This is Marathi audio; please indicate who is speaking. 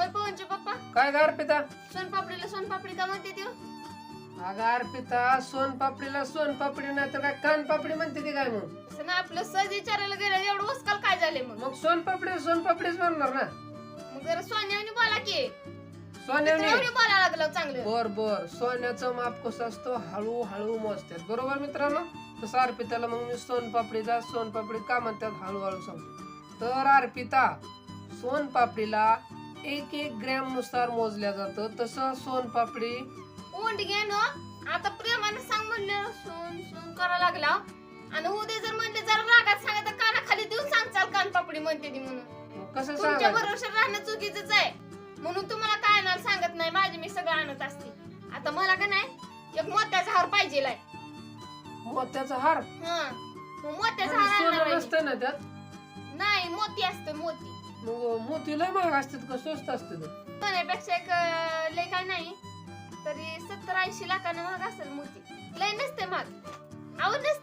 Speaker 1: होय पवनचे पप्पा.
Speaker 2: काय ग अर्पिता?
Speaker 1: सोनपापडीला सोनपापडी का म्हणते ती हो?
Speaker 2: अगं अर्पिता सोन पापडीला सोन पापडी नाही तर काय कान पापडी म्हणते ती काय मग?
Speaker 1: असं ना आपलं सहज विचारायला गेलं एवढं उचकाल काय झाले मग?
Speaker 2: मग सोन पापडी सोन पापडीच म्हणणार ना?
Speaker 1: मग जरा सोन्याने बोला की.
Speaker 2: सोन्याने
Speaker 1: मित्रावनी बोला लागलं चांगलं.
Speaker 2: बर बर. सोन्याचं माप कसं असतं? हळू हळू मोजतात बरोबर मित्रांनो? तसं अर्पिताला मग मी सोन पापडीचा सोन पापडी का म्हणतात? हळूहळू सांगतो. तर अर्पिता सोन पापडीला एक एक ग्रॅमनुसार मोजल्या जातं. तसं सोन पापडी.
Speaker 1: ओंड घे ना. आता प्रेमाने सांग म्हणलं सोन सोन करा लागला. आणि उद्या जर म्हणले जरा रागात सांगा तर कानाखाली देऊन सांगचाल कानपापडी म्हणते ती म्हणून.
Speaker 2: कसं
Speaker 1: तुमच्या
Speaker 2: सांगायचं?
Speaker 1: भरोशावर राहणं चुकीचंच आहे. म्हणून तुम्हाला काय आणायला सांगत नाही माझे मी सगळं आणत असते. आता मला का नाही एक मोत्याचा हार पाहिजे
Speaker 2: मोत्याचा हार?
Speaker 1: हा. मग मोत्याचा हार आणला
Speaker 2: सोनं
Speaker 1: पाहिजे
Speaker 2: नसतं ना त्यात?
Speaker 1: नाही मोती असतं मोती.
Speaker 2: मग मोती लय महाग असतात का स्वस्त असतात
Speaker 1: सोन्यापेक्षा एक अं, लय काय नाही. तरी सत्तर ऐंशी लाखानं महाग असेल मोती. लय नसते महाग. अहो नसते